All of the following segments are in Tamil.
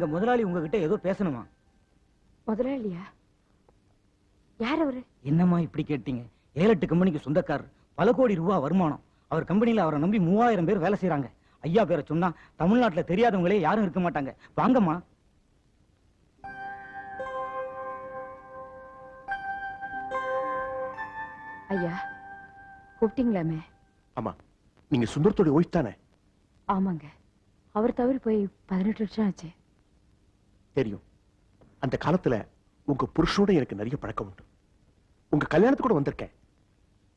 எங்க முதலாளி உங்ககிட்ட ஏதோ பேசணுமா? முதலாளியா? யார் அவரு? என்னம்மா இப்படி கேட்டீங்க? ஏழு எட்டு கம்பெனிக்கு சொந்தக்காரர். பல கோடி ரூபாய் வருமானம். அவர் கம்பெனில அவரை நம்பி மூவாயிரம் பேர் வேலை செய்றாங்க. ஐயா பேரை சொன்னா தமிழ்நாட்டுல தெரியாதவங்களே யாரும் இருக்க மாட்டாங்க. வாங்கம்மா. ஐயா கூப்பிட்டீங்களாமே? ஆமா. நீங்க சுந்தரத்தோட ஒய்ஃப் தானே? ஆமாங்க. அவர் தவறி போய் பதினெட்டு வருஷம் ஆச்சு. தெரியும். அந்த காலத்துல உங்க புருஷனோட எனக்கு நிறைய பழக்கம் உண்டு. உங்க கல்யாணத்துக்கு கூட வந்திருக்கேன்.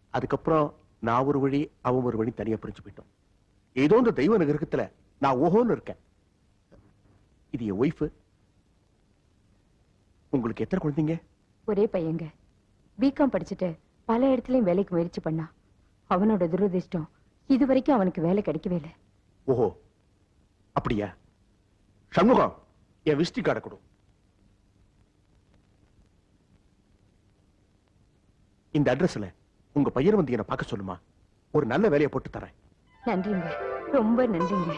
அதுக்கப்புறம் நான் ஒரு வழி அவன் ஒரு வழி தனியா பிரிஞ்சு போயிட்டோம். ஏதோ இந்த தெய்வ நகரத்துல நான் ஓஹோன்னு இருக்கேன். இது என் ஒய்ஃப் உங்களுக்கு எத்தனை குழந்தைங்க? ஒரே பையங்க. பிகாம் படிச்சுட்டு பல இடத்துலயும் வேலைக்கு முயற்சி பண்ணா. அவனோட துரதிர்ஷ்டம் இது வரைக்கும் அவனுக்கு வேலை கிடைக்கவே இல்லை. ஓஹோ. அப்படியா? சண்முகம். என் விசிட்டி கார்டை கொடு. இந்த அட்ரஸ்ல உங்க பையன் வந்து என்ன பார்க்க சொல்லுமா. ஒரு நல்ல வேலையை போட்டு தரேன். நன்றிங்க. ரொம்ப நன்றிங்க.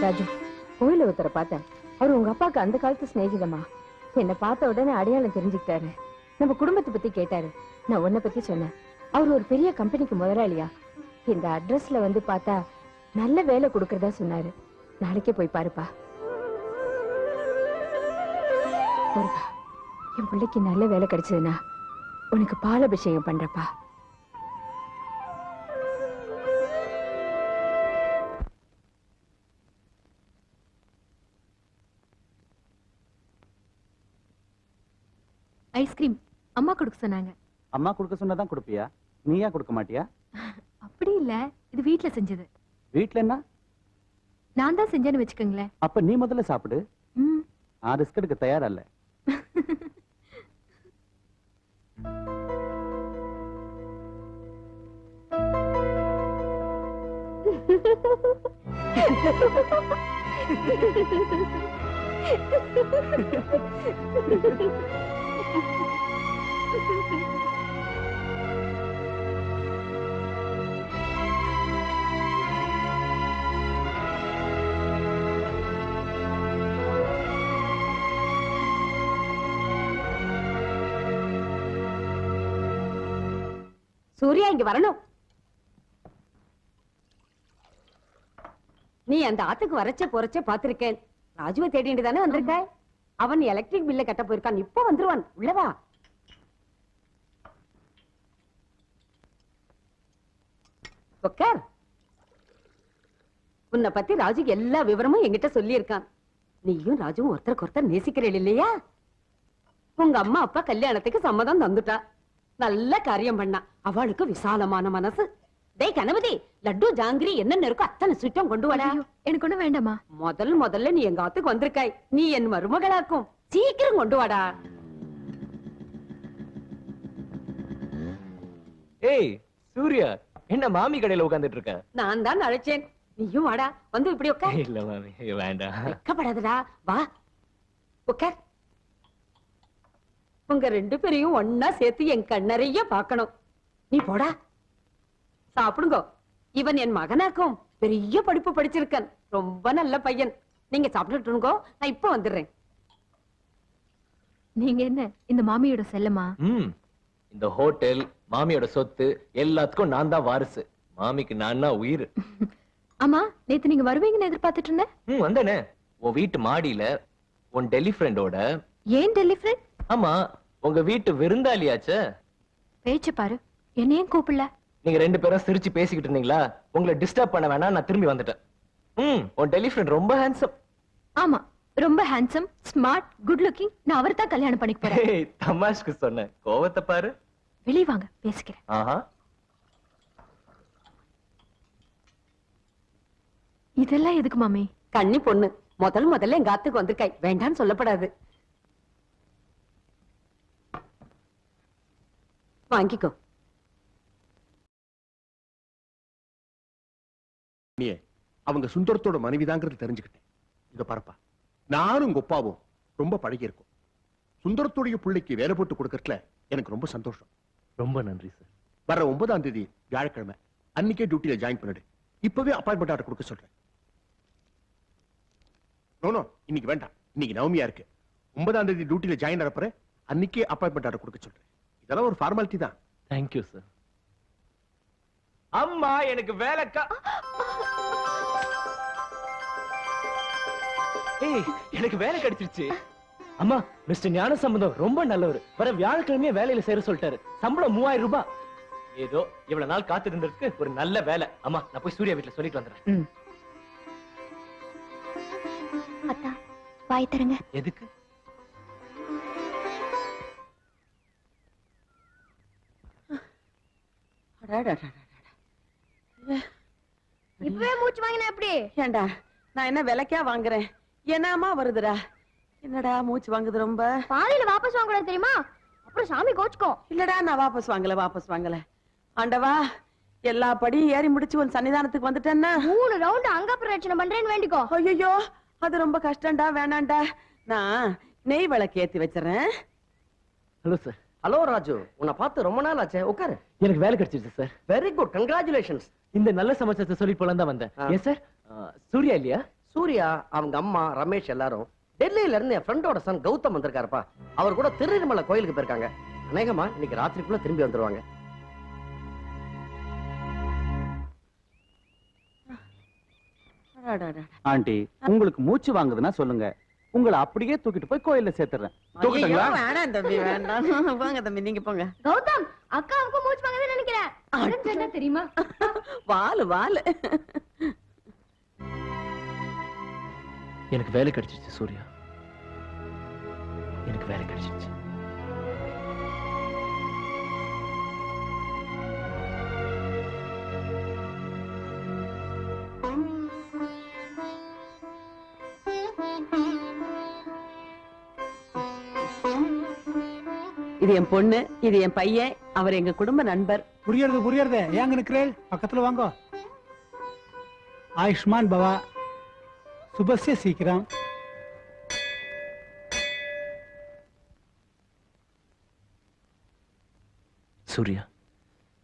ராஜு கோயில ஒருத்தரை பார்த்தேன். அவர் உங்க அப்பாவுக்கு அந்த காலத்து சிநேகிதமா என்ன பார்த்த உடனே அடையாளம் தெரிஞ்சுக்கிட்டாரு. நம்ம குடும்பத்தை பத்தி கேட்டாரு. நான் உன்னை பத்தி சொன்னேன். அவர் ஒரு பெரிய கம்பெனிக்கு முதலாளியா. இந்த அட்ரஸ்ல வந்து பார்த்தா நல்ல வேலை கொடுக்கறதா சொன்னாரு. நாளைக்கே போய் பாருப்பா. முருகா என் பிள்ளைக்கு நல்ல வேலை கிடைச்சதுன்னா உனக்கு பால் அபிஷேகம் பண்றப்பா. ஐஸ்கிரீம் அம்மா கொடுக்க சொன்னாங்க. அம்மா கொடுக்க சொன்னதான் கொடுப்பியா? நீயா கொடுக்க மாட்டியா? அப்படி இல்ல இது வீட்ல செஞ்சது. வீட்ல என்ன? நான் தான் செஞ்சேன்னு வச்சுக்கோங்களேன். அப்ப நீ முதல்ல சாப்பிடு. நான் ரிஸ்க் எடுக்க தயாரா இல்ல சூர்யா இங்க வரணும். நீ அந்த ஆத்துக்கு வரச்ச போறச்ச பாத்திருக்கேன். ராஜுவை தேடிட்டு தானே வந்திருக்க அவன் எலக்ட்ரிக் பில்ல கட்ட போயிருக்கான். இப்ப வந்துருவான். உள்ளவா உன்னை பத்தி ராஜு எல்லா விவரமும் என்கிட்ட சொல்லியிருக்கான். நீயும் ராஜுவும் ஒருத்தருக்கு ஒருத்தர் நேசிக்கிறேன் இல்லையா? உங்க அம்மா அப்பா கல்யாணத்துக்கு சம்மதம் தந்துட்டா. நல்ல காரியம் பண்ணா. அவளுக்கு விசாலமான மனசு. டேய் கணபதி லட்டு ஜாங்கிரி என்னென்ன இருக்கோ அத்தனை சுத்தம் கொண்டு வாடா. ஐயோ, எனக்கு ஒண்ணும் வேண்டாமா முதல் முதல்ல நீ எங்க ஆத்துக்கு வந்திருக்காய். நீ என் மருமகளாக்கும். சீக்கிரம் கொண்டு வாடா. ஏய் சூர்யா என்ன மாமி கடையில உட்கார்ந்துட்டு இருக்க நான் தான் அழைச்சேன். நீயும் வாடா. வந்து இப்படி உட்கார். இல்ல மாமி வேண்டாம். வெக்கப்படாதடா. வா. உட்கார். உங்க ரெண்டு பேரையும் ஒன்னா சேர்த்து என் கண்ணறைய பார்க்கணும் நீ போடா. சாப்பிடுங்க. இவன் என் மகனாக்கும் பெரிய படிப்பு படிச்சிருக்கன். ரொம்ப நல்ல பையன். நீங்க சாப்பிட்டுட்டுங்கோ நான் இப்ப வந்துடுறேன். நீங்க என்ன இந்த மாமியோட செல்லமா? ம். இந்த ஹோட்டல் மாமியோட சொத்து எல்லாத்துக்கும் நான் தான் வாரிசு. மாமிக்கு நான் தான் உயிர். அம்மா நேத்து நீங்க வருவீங்கன்னு எதிர்பார்த்துட்டு இருந்தேன். ம் வந்தேனே. உன் வீட்டு மாடியில உன் டெல்லி ஃப்ரெண்டோட ஏன் டெல்லி ஃப்ரெண்ட் ஆமா உங்க வீட்டு விருந்தாளியாச்சே? பேச்சு பாரு. என்னையும் கூப்பிடல. நீங்க ரெண்டு பேரும் சிரிச்சு பேசிக்கிட்டு இருந்தீங்களா? உங்களை டிஸ்டர்ப் பண்ண வேணாம் நான் திரும்பி வந்துட்டேன். ம் உன் டெல்லி ஃப்ரெண்ட் ரொம்ப ஹேண்ட்ஸம் ஆமா ரொம்ப ஹேண்ட்ஸம் ஸ்மார்ட் குட் லுக்கிங் நான் அவரை தான் கல்யாணம் பண்ணிக்க போறேன். தமாஷ்க்கு சொன்னேன். கோவத்தை பாரு. வெளிய வாங்க பேசிக்கிறேன். ஆஹா. இதெல்லாம் எதுக்கு மாமி? கன்னி பொண்ணு. முதல் முதல்ல எங்க ஆத்துக்கு வந்திருக்காய். வேண்டான்னு சொல்லப்படாது. வாங்கிக்கோ. நீயே அவங்க சுந்தரத்தோட மனைவிதாங்கிறது தெரிஞ்சுக்கிட்டேன். இத பாருப்பா நானும் உங்க அப்பாவும் ரொம்ப பழகி இருக்கோம் சுந்தரத்துடைய பிள்ளைக்கு வேலை போட்டு கொடுக்கறதுல எனக்கு ரொம்ப சந்தோஷம். ரொம்ப நன்றி சார் வர ஒன்பதாம் தேதி வியாழக்கிழமை அன்னைக்கே டியூட்டியில ஜாயின் பண்ணிடு. இப்பவே அப்பாயின்மெண்ட் ஆர்டர் கொடுக்க சொல்றேன். நோ நோ இன்னைக்கு வேண்டாம். இன்னைக்கு நவமியா இருக்கு. ஒன்பதாம் தேதி டியூட்டில ஜாயின் ஆகிறப்ப அன்னைக்கே அப்பாயின்மெண்ட் ஆர்டர் கொடுக்க சொல்றேன். இதெல்லாம் ஒரு ஃபார்மாலிட்டி தான். தேங்க்யூ சார் அம்மா எனக்கு வேலைக்கா ஏய் எனக்கு வேலை கிடைச்சிருச்சு. அம்மா மிஸ்டர் ஞான சம்பந்தம் ரொம்ப நல்லவர். வர வியாழக்கிழமையே வேலையில சேர சொல்லிட்டாரு. சம்பளம் மூவாயிரம் ரூபாய். ஏதோ இவ்வளவு நாள் காத்து இருந்ததுக்கு ஒரு நல்ல வேலை. அம்மா நான் போய் சூர்யா வீட்டுல சொல்லிட்டு வந்துடுறேன். அத்தா வாய் தருங்க எதுக்கு? இப்பவே மூச்சு வாங்கினா எப்படி ஏண்டா நான் என்ன விலைக்கா வாங்குறேன். என்னமா வருதுடா? என்னடா மூச்சு வாங்குது ரொம்ப? பாதியில வாபஸ் வாங்க தெரியுமா? அப்புறம் சாமி கோச்சுக்கோ. இல்லடா நான் வாபஸ் வாங்கல வாபஸ் வாங்கல. ஆண்டவா எல்லா படியும் ஏறி முடிச்சு உன் சன்னிதானத்துக்கு வந்துட்டேன்னா? மூணு ரவுண்ட் அங்க பிரச்சனை பண்றேன்னு வேண்டிக்கோ. ஐயோ அது ரொம்ப கஷ்டம்டா வேணாம்டா. நான் நெய் விளக்கு ஏத்தி வச்சிடறேன். Hello sir. ஹலோ ராஜு உன்னை பார்த்து ரொம்ப நாள் ஆச்சே உட்காரு. எனக்கு வேலை கிடைச்சிருச்சு சார் வெரி குட் கங்க்ராச்சுலேஷன்ஸ் இந்த நல்ல சமாச்சாரத்தை சொல்லிட்டு போலாம் தான் வந்தேன். ஏன் சார் சூர்யா இல்லையா? சூர்யா அவங்க அம்மா ரமேஷ் எல்லாரும் டெல்லியில இருந்து என் ஃப்ரெண்டோட சன் கௌதம் வந்திருக்காருப்பா. அவர் கூட திருநெல்மலை கோயிலுக்கு போயிருக்காங்க. அநேகமா இன்னைக்கு ராத்திரிக்குள்ள திரும்பி வந்துருவாங்க. அடாடாடா. ஆண்டி உங்களுக்கு மூச்சு வாங்குதுன்னா சொல்லுங்க. உங்களை அப்படியே தூக்கிட்டு போய் கோயில்ல சேர்த்துறேன். தூக்கட்டுங்களா? ஐயோ, வேணாம் தம்பி வேண்டாம் போங்க தம்பி நீங்க போங்க. கௌதம் அக்காவுக்கும் மூச்சு வாங்கவே நினைக்கிறேன். உடம்பு என்ன தெரியுமா? வாலு வாலு. எனக்கு வேலை கிடைச்சிருச்சு சூர்யா. எனக்கு வேலை கிடைச்சிருச்சு. இது என் பொண்ணு இது என் பையன் அவர் எங்க குடும்ப நண்பர். புரியறது புரியறது. ஏங்க நிக்கிறேள்? பக்கத்துல வாங்கோ. ஆயுஷ்மான் பவா சுபஸ்ய சீக்கிரம். சூர்யா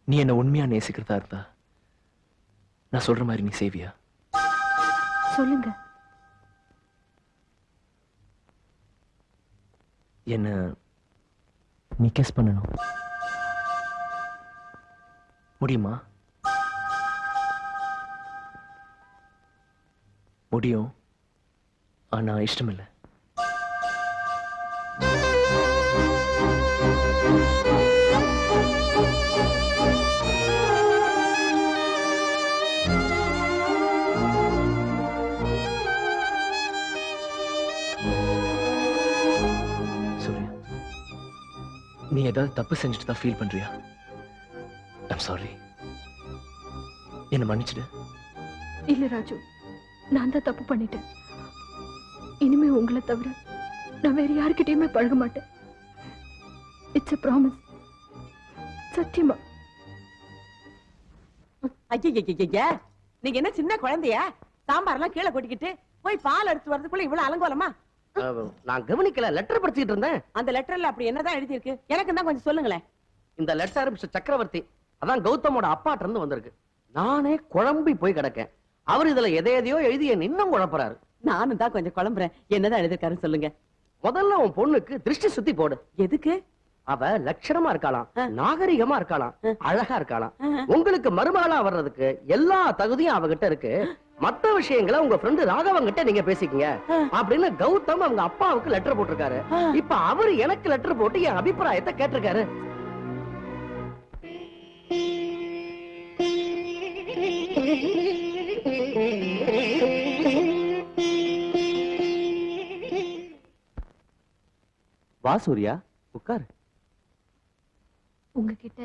நீ என்ன உண்மையா நேசிக்கிறதா இருந்தா நான் சொல்ற மாதிரி நீ செய்வியா? சொல்லுங்க. என்ன நீ கெஸ் பண்ணணும். முடியுமா? முடியும். ஆனா இஷ்டமில்லை. நீ ஏதாவது தப்பு செஞ்சுட்டு தான் ஃபீல் பண்றியா? ஐம் சாரி என்ன மன்னிச்சிடு. இல்ல ராஜு. நான் தான் தப்பு பண்ணிட்டேன். இனிமே உங்களை தவிர நான் வேற யாருக்கிட்டயுமே பழக மாட்டேன். இட்ஸ் a ப்ராமிஸ் சத்தியமா. ஐயா நீங்க என்ன சின்ன குழந்தையா? சாம்பார்லாம் கீழே கொட்டிக்கிட்டு போய் பால் எடுத்து வரதுக்குள்ள இவ்வளவு அலங்கோலமா? நான் கவனிக்கல லெட்டர் படிச்சுட்டு இருந்தேன். அந்த லெட்டர்ல அப்படி என்னதான் எழுதி இருக்கு எனக்கு தான் கொஞ்சம் சொல்லுங்களேன். இந்த லெட்டர் மிஸ்டர் சக்கரவர்த்தி அதான் கௌதமோட அப்பாட்ட இருந்து வந்திருக்கு. நானே குழம்பி போய் கிடக்கேன். அவர் இதுல எதை எதையோ எழுதி என்ன இன்னும் குழப்பறாரு. நானும் தான் கொஞ்சம் குழம்புறேன். என்னதான் எழுதிருக்காருன்னு சொல்லுங்க. முதல்ல உன் பொண்ணுக்கு திருஷ்டி சுத்தி போடு. எதுக்கு? அவ லட்சணமா இருக்கலாம். நாகரிகமா இருக்கலாம். அழகா இருக்கலாம். உங்களுக்கு மருமகளா வர்றதுக்கு எல்லா தகுதியும் அவகிட்ட இருக்கு. மத்த விஷயங்களை உங்க ஃப்ரெண்டு ராகவன் கிட்ட நீங்க பேசிக்கங்க. அப்படின்னு கௌதம் அவங்க அப்பாவுக்கு லெட்டர் போட்டிருக்காரு. இப்ப அவரு எனக்கு லெட்டர் போட்டு என் அபிப்பிராயத்தை கேட்டிருக்காரு. வா சூர்யா உட்கார். உங்ககிட்ட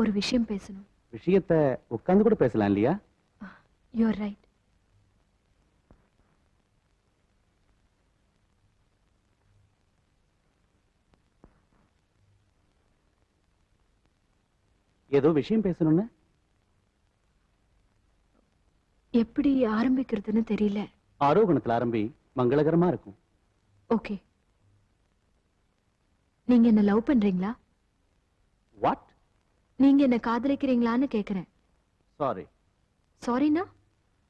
ஒரு விஷயம் பேசணும். விஷயத்த உட்கார்ந்து கூட பேசலாம் இல்லையா? யூர் ரைட் ஏதோ விஷயம் பேசணும்னு? எப்படி ஆரம்பிக்கிறதுன்னு தெரியல. ஆரோகணத்துல ஆரம்பி மங்களகரமா இருக்கும். ஓகே. நீங்க என்ன லவ் பண்றீங்களா? வாட் நீங்க என்ன காதலிக்கிறீங்களான்னு கேக்குறேன். சாரி சாரினா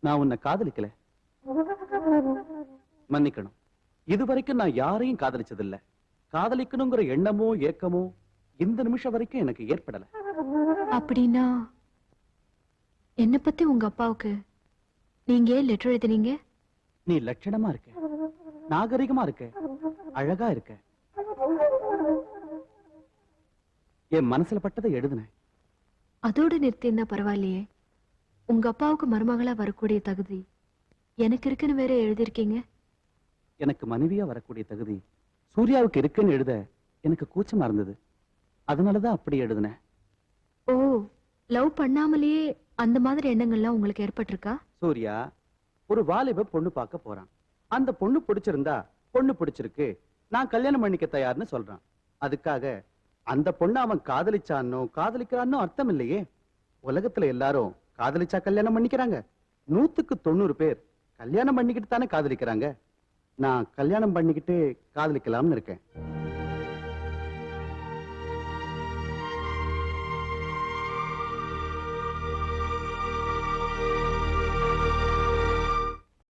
நான் உன்னை காதலிக்கல. மன்னிக்கணும். இதுவரைக்கும் நான் யாரையும் காதலிச்சதில்ல. காதலிக்கணுங்கிற எண்ணமோ ஏக்கமோ இந்த நிமிஷம் வரைக்கும் எனக்கு ஏற்படல. அப்படின்னா என்ன பத்தி உங்க அப்பாவுக்கு நீங்க ஏன் லெட்டர் எழுதுனீங்க? நீ லட்சணமா இருக்க. நாகரிகமா இருக்க. அழகா இருக்க. என் மனசுல பட்டதை எழுதுனேன் அதோட நிறுத்தினா பரவாயில்லையே. உங்க அப்பாவுக்கு மருமகளா வரக்கூடிய தகுதி எனக்கு இருக்குன்னு வேற எழுதியிருக்கீங்க? எனக்கு மனைவியா வரக்கூடிய தகுதி சூர்யாவுக்கு இருக்குன்னு எழுத எனக்கு கூச்சமா இருந்தது. அதனாலதான் அப்படி எழுதினேன் ஓ லவ் பண்ணாமலேயே அந்த மாதிரி எண்ணங்கள்லாம் உங்களுக்கு ஏற்பட்டிருக்கா? சூர்யா ஒரு வாலிப பொண்ணு பார்க்க போறான். அந்த பொண்ணு பிடிச்சிருந்தா பொண்ணு பிடிச்சிருக்கு. நான் கல்யாணம் பண்ணிக்க தயார்னு சொல்றான். அதுக்காக அந்த பொண்ணை அவன் காதலிச்சானோ காதலிக்கிறானோ அர்த்தம் இல்லையே. உலகத்துல எல்லாரும் காதலிச்சா கல்யாணம் பண்ணிக்கிறாங்க. நூத்துக்கு தொண்ணூறு பேர் கல்யாணம் பண்ணிக்கிட்டு தானே காதலிக்கிறாங்க. நான் கல்யாணம் பண்ணிக்கிட்டு காதலிக்கலாம்னு இருக்கேன்.